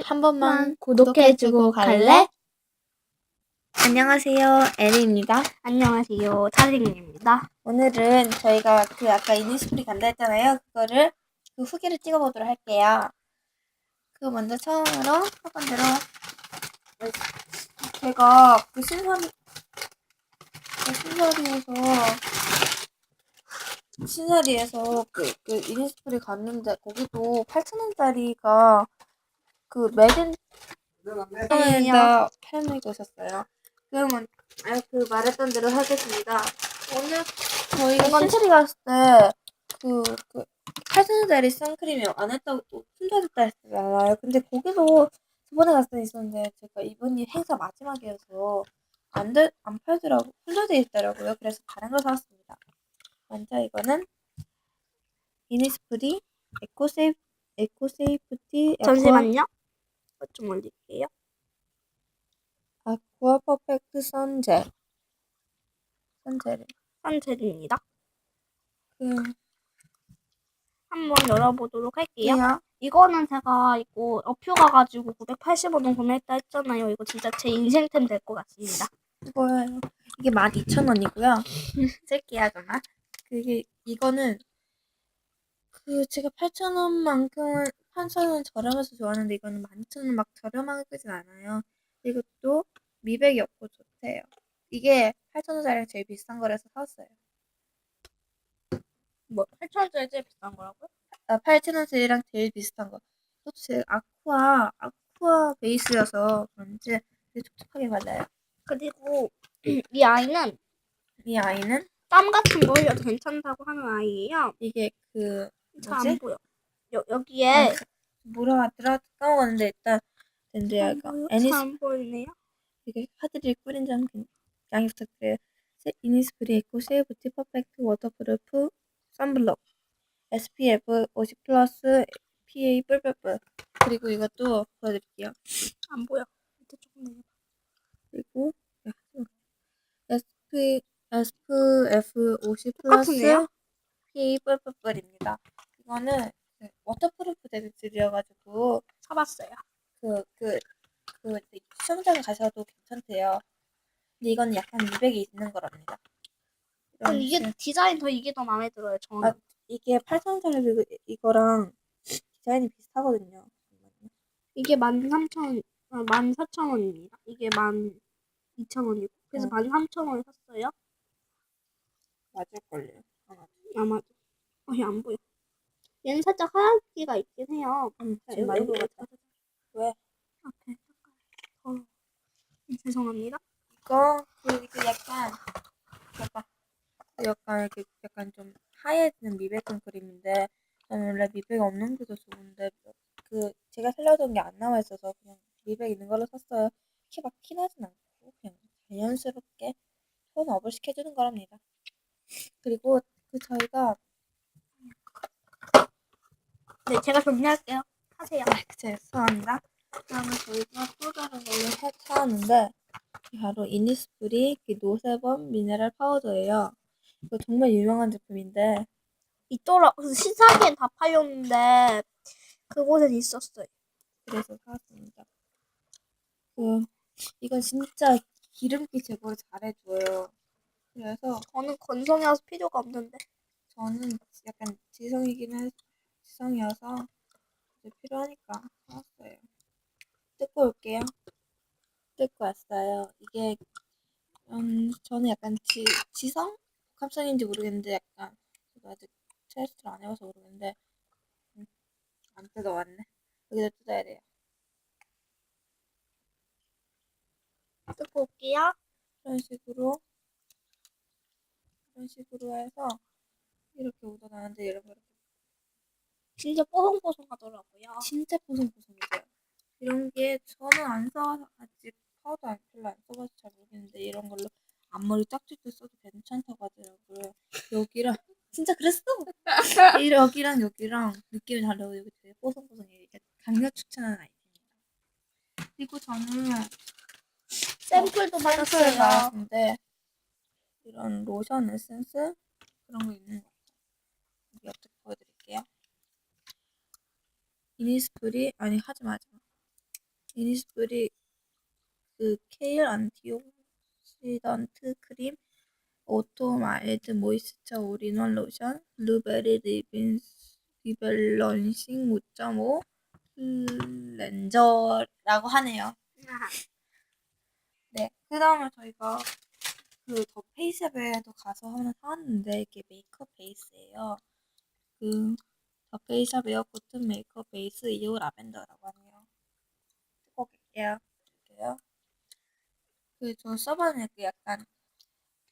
한 번만 구독해주고 갈래? 안녕하세요, 에리입니다. 안녕하세요. 차링입니다. 오늘은 저희가 그 아까 이니스프리 간다 했잖아요. 그거를 그 후기를 찍어보도록 할게요. 그 먼저 처음으로 첫 번째로 제가 그 신설이 그 신설이에서 신설이에서 그, 그 이니스프리 갔는데 거기도 8,000원짜리가 그 매진 에다 팔매고 오셨어요. 그러면 아, 그 말했던 대로 하겠습니다. 오늘 저희가 신설이 갔을 때그 그 8,000원짜리 선크림이 안 했다고 품절했다 했잖아요. 근데 거기도 저번에 갔을 때 있었는데 제가 이번이 행사 마지막이어서 안, 돼, 안 팔더라고 품절돼 있더라고요. 그래서 다른 걸 사왔습니다. 먼저 이거는 이니스프리 에코세이프 에코세이프티 에코- 잠시만요. 이것 좀 올릴게요. 아쿠아 퍼펙트 선젤 선젤을 선젤입니다. 그 한번 열어보도록 할게요. 이요 이거는 제가 이거 어퓨 가가지고 980원 구매했다 했잖아요. 이거 진짜 제 인생템 될 것 같습니다. 이거예요. 이게 12,000원이고요. 쓸게요, 정말. 그게 이거는 그 제가 8,000원만큼은 8,000원 저렴해서 좋아하는데 이거는 12,000원 막 저렴하게 끄진 않아요. 이것도 미백이 없고 좋대요. 이게 8,000원짜리랑 제일 비싼 거라서 사왔어요. 뭐 8,000원짜리 제일 비싼 거라고요? 아, 8,000원짜리랑 제일 비슷한 거. 이것도 제 아쿠아, 아쿠아 베이스여서 그런지 되게 촉촉하게 발라요. 그리고 이 아이는 이 아이는 땀 같은 거 흘려도 괜찮다고 하는 아이예요. 이게 그잘안 뭐지? 보여. 여, 여기에 아, 뭐라 하더라 까먹었는데 일단 덴데아가 안 보여? 애니스 보이네요. 이게 카드를 뿌린 점 양해 부탁드려요. 세- 이니스프리 에코 세이브티 퍼펙트 워터프루프 선블록 SPF 50 플러스 PA 뿔뿔뿔 그리고 이것도 보여드릴게요. 안 보여. 밑에 조금 내려. 그리고 SP SPF 50 플러스 똑같은데요? PA 뿔뿔뿔입니다. 이거는 그 워터프루프 재질이어가지고 사봤어요. 그, 그, 그, 시험장에 가셔도 괜찮대요. 근데 이건 약간 미백이 있는 거랍니다. 이런 근데 이게 식으로. 디자인 더 이게 더 마음에 들어요. 저는. 아, 이게 8,000원짜리 이거랑 디자인이 비슷하거든요. 이게 13,000원, 아, 14,000원입니다. 이게 12,000원이고. 그래서 어. 13,000원에 샀어요. 맞을걸요. 아마. 아마도. 어, 얘안 보여. 얘는 살짝 하얗기가 있긴 해요. 응, 자, 지금 말고 여기, 같아. 왜? 앞에. 어. 음, 죄송합니다. 이거, 그, 그 약간, 봐봐. 약간 이렇게 약간 좀 하얘지는 미백한 그림인데, 저는 원래 미백 없는 게 더 좋은데, 그, 제가 살려둔 게안 나와 있어서 그냥 미백 있는 걸로 샀어요. 이렇게 막 티나진 않고, 그냥 자연스럽게 톤업을 시켜주는 거랍니다. 그리고 그 저희가, 네, 제가 정리할게요. 하세요. 아, 죄송합니다. 그러면 저희가 또 다른 걸로 해, 사왔는데, 바로 이니스프리 그 노세범 미네랄 파우더예요. 이거 정말 유명한 제품인데, 있더라. 그래서 시사기엔 다 팔렸는데, 그곳엔 있었어요. 그래서 사왔습니다. 그, 이건 진짜 기름기 제거를 잘해줘요. 그래서 저는 건성이라서 필요가 없는데. 저는 약간 지성이긴 해, 지성이어서 이제 필요하니까 사왔어요. 뜯고 올게요. 뜯고 왔어요. 이게, 음, 저는 약간 지, 지성? 복합성인지 모르겠는데 약간, 저도 아직 테스트를 안 해봐서 모르겠는데, 음, 안 뜯어왔네. 여기다 뜯어야 돼요. 뜯고 올게요. 이런 식으로 이런 식으로 해서 이렇게 묻어나는데 이렇게 이렇게 진짜 뽀송뽀송하더라고요. 진짜 보송보송해져요. 이런 게 저는 안 써봐서 아직 파우더 안 별로 안 써봐서 잘 모르겠는데 이런 걸로 앞머리 때 써도 괜찮다고 하더라고요. 여기랑 진짜 그랬어. 이 여기랑 여기랑 느낌이 다르고 여기 되게 뽀송뽀송해요. 강력 추천하는 아이템입니다. 그리고 저는 샘플도 샘플 받았어요. 나왔는데 이런 로션 에센스 그런 거 있는 것 같아요. 여기 옆에 보여드릴게요. 이니스프리 아니 하지 마 하지 마. 이니스프리 그 케일 안티옥시던트 크림 오토 마일드 모이스처 올인원 로션 블루베리 리빈 리밸런싱 5.5 클렌저라고 하네요. 네, 그 다음에 저희가 그 더 페이샵에도 가서 하나 사왔는데 이게 메이크업 베이스예요. 그 더 페이샵 에어 코튼 메이크업 베이스 2호 라벤더라고 하네요. 꼭 볼게요. 볼게요. 그 저 써봤는데 그 약간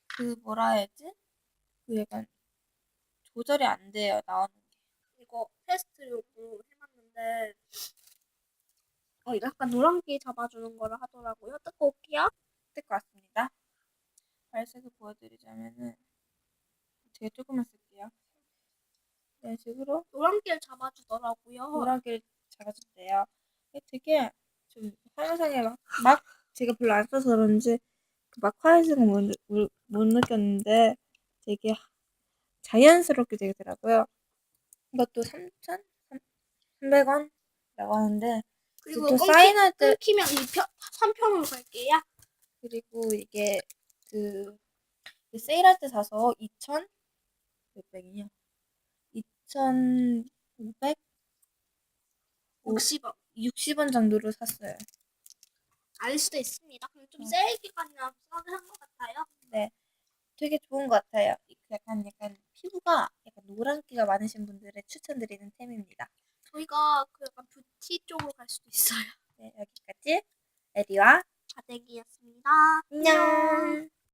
그 뭐라 해야지? 그 약간 조절이 안 돼요 나오는 게. 이거 테스트용으로 해봤는데 어 약간 노란기 잡아주는 거를 하더라고요. 뜯고 올게요. 뜰것 같습니다. 발색을 보여드리자면은 되게 조금만 쓸게요. 이런 식으로 노란기를 잡아주더라고요. 노란기를 잡아준대요. 이게 되게 좀 화면상에 막, 막 제가 별로 안 써서 그런지 그막 화이징을 못, 느- 못, 못 느꼈는데 되게 자연스럽게 되더라고요. 이것도 3,300원이라고 하는데 그리고 또 사인할 때 끊기면 2편, 3편으로 갈게요. 그리고 이게 그, 그 세일할 때 사서 2,000 몇백이냐? 2,500 60원. 60원 정도로 샀어요. 알 수도 있습니다. 근데 좀 어. 세일 기간이라 싸게 한 것 같아요. 네, 되게 좋은 것 같아요. 약간 약간 피부가 약간 노란기가 많으신 분들에 추천드리는 템입니다. 저희가 그 약간 뷰티 쪽으로 갈 수도 있어요. 네, 여기까지 에리와 가대기였습니다. 안녕.